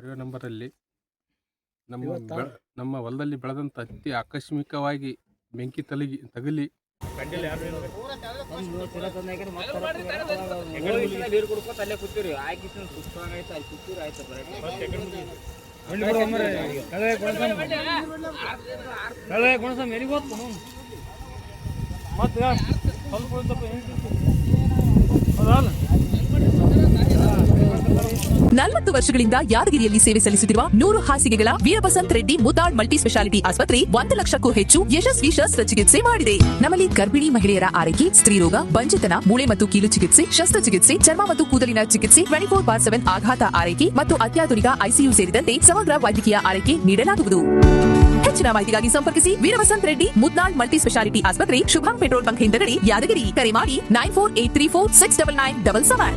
Survey ನಂಬರಲ್ಲಿ ನಮ್ಮ ಬೆಳ- ನಮ್ಮ ಹೊಲದಲ್ಲಿ ಬೆಳೆದಂಥ ಅತಿ ಆಕಸ್ಮಿಕವಾಗಿ ಬೆಂಕಿ ತಲಗಿ ತಗಲಿ. ನೀರು ಕುಡ್ಕೋತ ಅಲ್ಲೇ ಕೂತೀವ್ರಿ ಆಗಿ ಸುಸ್ತಾಗೈತೆ ಅಲ್ಲಿ ಕೂತೀವ್ರಿ ಆಯ್ತು ನಲವತ್ತು ವರ್ಷಗಳಿಂದ ಯಾದಗಿರಿಯಲ್ಲಿ ಸೇವೆ ಸಲ್ಲಿಸುತ್ತಿರುವ ನೂರು ಹಾಸಿಗೆಗಳ ವೀರಬಸಂತ್ ರೆಡ್ಡಿ ಮುತಾಳ್ ಮಲ್ಟಿ ಸ್ಪೆಷಾಲಿಟಿ ಆಸ್ಪತ್ರೆ ಒಂದು ಲಕ್ಷಕ್ಕೂ ಹೆಚ್ಚು ಯಶಸ್ವಿ ಶಸ್ತ್ರಚಿಕಿತ್ಸೆ ಮಾಡಿದೆ. ನಮ್ಮಲ್ಲಿ ಗರ್ಭಿಣಿ ಮಹಿಳೆಯರ ಆರೈಕೆ ಸ್ತ್ರೀರೋಗ ಬಂಜೆತನ ಮೂಳೆ ಮತ್ತು ಕೀಲು ಚಿಕಿತ್ಸೆ ಶಸ್ತ್ರಚಿಕಿತ್ಸೆ ಚರ್ಮ ಮತ್ತು ಕೂದಲಿನ ಚಿಕಿತ್ಸೆ ಟ್ವೆಂಟಿ ಫೋರ್ ಬಾರ್ ಸೆವೆನ್ ಆಘಾತ ಆರೈಕೆ ಮತ್ತು ಅತ್ಯಾಧುನಿಕ ಐಸಿಯು ಸೇರಿದಂತೆ ಸಮಗ್ರ ವೈದ್ಯಕೀಯ ಆರೈಕೆ ನೀಡಲಾಗುವುದು. ಹೆಚ್ಚಿನ ಮಾಹಿತಿಗಾಗಿ ಸಂಪರ್ಕಿಸಿ ವೀರವಸಂತ್ ರೆಡ್ಡಿ ಮುದ್ನಾಳ್ ಮಲ್ಟಿ ಸ್ಪೆಷಾಲಿಟಿ ಆಸ್ಪತ್ರೆ, ಶುಭಂ ಪೆಟ್ರೋಲ್ ಬಂಕ್ ಹಿಂದಗಡೆ ಯಾದಗಿರಿ. ಕರೆ ಮಾಡಿ nine four eight three four six double nine double seven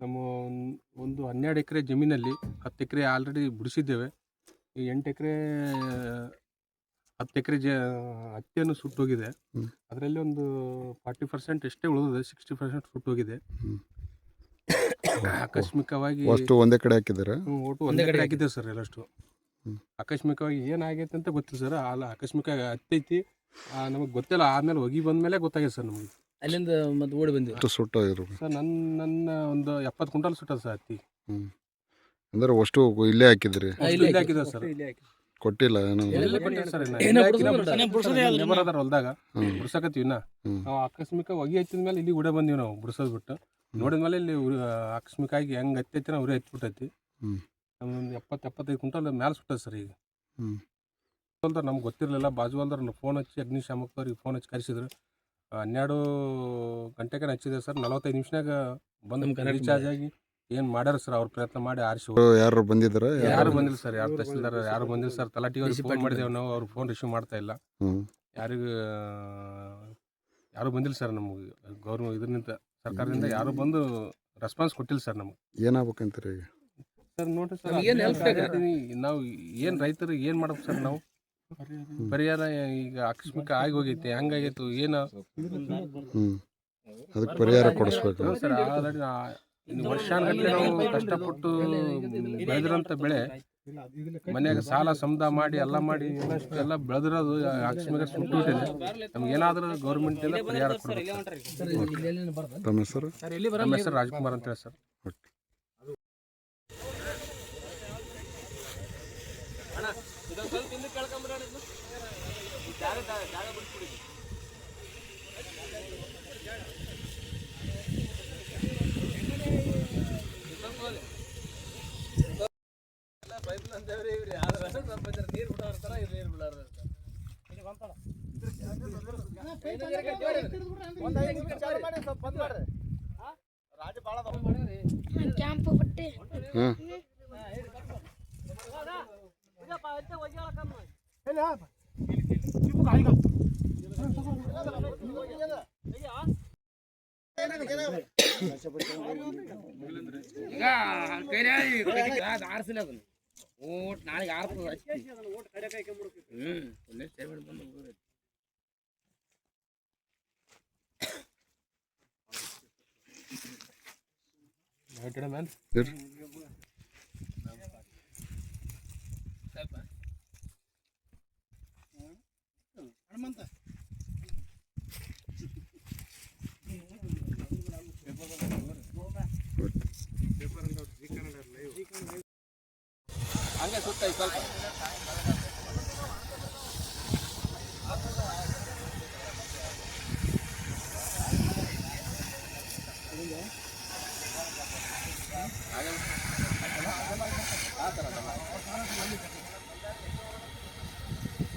ನಮ್ಮ ಒಂದು ಹನ್ನೆರಡು ಎಕರೆ ಜಮೀನಲ್ಲಿ ಹತ್ತು ಎಕರೆ ಆಲ್ರೆಡಿ ಬಿಡಿಸಿದ್ದೇವೆ. ಈ ಎಂಟು ಎಕರೆ ಹತ್ತು ಎಕರೆ ಜ ಹತ್ತಿಯನ್ನು ಸುಟ್ಟೋಗಿದೆ. ಅದರಲ್ಲಿ ಒಂದು ಫಾರ್ಟಿ ಪರ್ಸೆಂಟ್ ಎಷ್ಟೇ ಉಳಿದಿದೆ ಸಿಕ್ಸ್ಟಿ ಪರ್ಸೆಂಟ್ ಸುಟ್ಟೋಗಿದೆ. ಆಕಸ್ಮಿಕವಾಗಿ ಅಷ್ಟು ಒಂದೇ ಕಡೆ ಹಾಕಿದ್ದಾರೆ? ಒಟ್ಟು ಒಂದೇ ಕಡೆ ಹಾಕಿದ್ದೇವೆ. ಸರ್ ಎಲ್ಲಷ್ಟು. ಆಕಸ್ಮಿಕವಾಗಿ ಏನಾಗೈತೆ ಅಂತ ಗೊತ್ತಿಲ್ಲ ಸರ್. ಅಲ್ಲ ಆಕಸ್ಮಿಕ ಹತ್ತೈತಿ ನಮಗೆ ಗೊತ್ತಿಲ್ಲ. ಆಮೇಲೆ ಹೋಗಿ ಬಂದ ಮೇಲೆ ಗೊತ್ತಾಗಿದೆ ಸರ್ ನಮಗೆ. ಅಲ್ಲಿಂದ ಮತ್ತೆ ಓಡಿ ಬಂದಿವಿ. ಸುಟ್ಟ ಸುಟ್ಟೋಗಿರು ಸರ್ ನನ್ನ ನನ್ನ ಒಂದು ಎಪ್ಪತ್ತು ಕ್ವಿಂಟಲ್ ಸುಟ್ಟದ ಸರ್ ಹತ್ತಿ. ಹ್ಮ್. ಅಂದ್ರೆ ಅಷ್ಟು ಇಲ್ಲೇ ಹಾಕಿದ್ರಿ? ಹಾ, ಇಲ್ಲೇ ಇಲ್ಲೇ ಸರ್. ಕೊಟ್ಟಿಲ್ಲ ಏನೋ? ಎಲ್ಲಿ ಕೊಟ್ಟಿಲ್ಲ ಸರ್ ಇನ್ನ. ಏನ ಇಲ್ಲೇ. ಬಿಡ್ಸೋದು. ಬಿಡ್ಸೋದು. ಲೇಬರ್ ಅದಾರ ಹೊಲ್ದಾಗ. ಬಿಡ್ಸಕತ್ತೀವಿ ಇನ್ನ. ನಾವು ಆಕಸ್ಮಿಕ ಹೊಗಿ ಹಚ್ಚಿದ ಮೇಲೆ ಇಲ್ಲಿ ಉಡೆ ಬಂದೀವಿ ನಾವು ಬಿಡ್ಸೋದು ಬಿಟ್ಟು. ನೋಡಿದ ಮೇಲೆ ಇಲ್ಲಿ ಉರಿ ಆಕಸ್ಮಿಕ ಆಗಿ ಹೆಂಗೆ ಹತ್ತೈತಿ ನಾವು ಉರಿ ಹತ್ಬಿಟ್ಟೈತಿ ಹ್ಮ್. ನಮ್ದೊಂದು ಎಪ್ಪತ್ತು ಎಪ್ಪತ್ತೈದು ಕ್ವಿಂಟಲ್ ಮೇಲೆ ಸುಟ್ಟದ ಸರ್ ಈಗ. ಹ್ಮ್. ನಮ್ಗೆ ಗೊತ್ತಿರಲಿಲ್ಲ. ಬಾಜು ಅಲ್ದ್ರ ಫೋನ್ ಹಚ್ಚಿ ಅಗ್ನಿಶಾಮಕದವ್ರಿಗೆ ಫೋನ್ ಹಚ್ಚಿ ಕರೆಸಿದ್ರು. ಹನ್ನೆರಡು ಗಂಟೆಗೆ ಹಚ್ಚಿದೆ ಸರ್. ನಲವತ್ತೈದು ನಿಮಿಷನಾಗ ಬಂದು ರಿಚಾರ್ಜ್ ಆಗಿ ಏನು ಮಾಡ್ಯಾರ ಸರ್? ಅವ್ರ ಪ್ರಯತ್ನ ಮಾಡಿ ಆರಿಸಿ ಯಾರು ಬಂದಿದ್ದಾರೆ? ಯಾರು ಬಂದಿಲ್ಲ? ಸರ್. ಯಾರು ತಹಸೀಲ್ದಾರ್ ಯಾರು ಬಂದಿಲ್ಲ ಸರ್. ತಲಾಟಿಗೆ ಫೋನ್ ಮಾಡಿದೇವೆ ನಾವು. ಅವ್ರು ಫೋನ್ ರಿಸೀವ್ ಮಾಡ್ತಾ ಇಲ್ಲ. ಯಾರಿಗೂ ಯಾರು ಬಂದಿಲ್ಲ ಸರ್ ನಮಗೆ. ಗೌರ್ಮೆಂಟ್ ಇದರಿಂದ ಸರ್ಕಾರದಿಂದ ಯಾರು ಬಂದು ರೆಸ್ಪಾನ್ಸ್ ಕೊಟ್ಟಿಲ್ಲ ಸರ್ ನಮ್ಗೆ. ಏನಾಗ್ಬೇಕಂತೀರಿ ಈಗ? ಸರ್ ನೋಡಿರಿ ಸರ್? ನಾವು ಏನು ರೈತರು ಏನು ಮಾಡ್ಬೇಕು ಸರ್ ನಾವು? ಪರಿಹಾರ ಈಗ ಆಕಸ್ಮಿಕ ಆಗಿ ಹೋಗೈತೆ. ಹೆಂಗಾಗೈತು. ಏನು? ಅದಕ್ಕೆ ಪರಿಹಾರ ಕೊಡಿಸ್ಬೇಕು. ಸರ್. ಆಲ್ರೆಡಿ ವರ್ಷಾನುಗಟ್ಟಲೆ ನಾವು ಕಷ್ಟಪಟ್ಟು ಬೆಳೆದಿರೋಂಥ ಬೆಳೆ ಮನೆಯಾಗ ಸಾಲ ಸಮದ ಮಾಡಿ ಎಲ್ಲ ಮಾಡಿ ಎಲ್ಲ ಬೆಳೆದಿರೋದು ಆಕಸ್ಮಿಕ ಸುಟ್ಟು ಬಿಟ್ಟಿದೆ ನಮ್ಗೆ ಏನಾದರೂ ಗೌರ್ಮೆಂಟಿಂದ ಪರಿಹಾರ ಕೊಡಬೇಕು ತಮ್ಮ ಹೆಸರು? ನಮ್ಮ ಹೆಸರು ರಾಜ್ಕುಮಾರ್ ಅಂತ ಹೇಳಿ ಸರ್. ಓಕೆ. ಕ್ಯಾಂಪ್ ಬಟ್ಟೆ ಹಾಂ ಈಗ ಕೈಲಿ ಆರಿಸಿಲ್ಲ ಅದನ್ನ ಓಟ್ ನಾಳೆಗೆ ಆರ್ತದ ಹಚ್ಚಿ ಹ್ಮ್ ಒಳ್ಳೆ ಸೇವೆ ಬಂದು ಹೋಗೋದು. ಮ್ಯಾನ್ ಇರ್ರಿ. ಹಂಗೆ ಸುತ್ತ ಐತ್ ಸ್ವಲ್ಪ.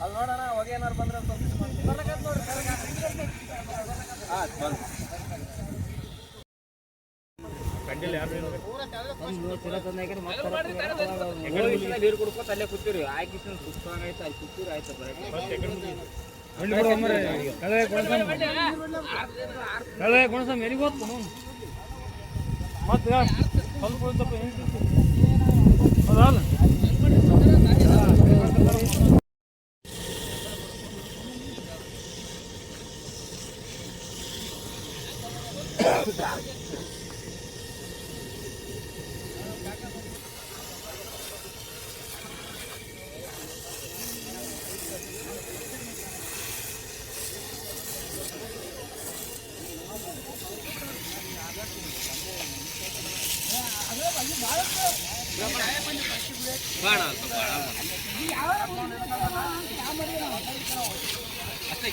ಅಲ್ಲಿ ನೋಡೋಣ ಹೊಗೆ ಏನಾರು ಬಂದ್ರೆ ಸ್ವಲ್ಪ ಹಾಂ ಬಂದು. ನೀರು ಕುಡ್ಕೋತ ಅಲ್ಲೇ ಕೂತೀರಿ ಆಯ್ಕೆ ಆಯ್ತು ಅಲ್ಲಿ ಎಲ್ಲಿ ಹೋದ್ ಮತ್ತೆ ಸ್ವಲ್ಪ Thank you. ಬಾಣ ಸ್ವಲ್ಪ ಅಷ್ಟೇ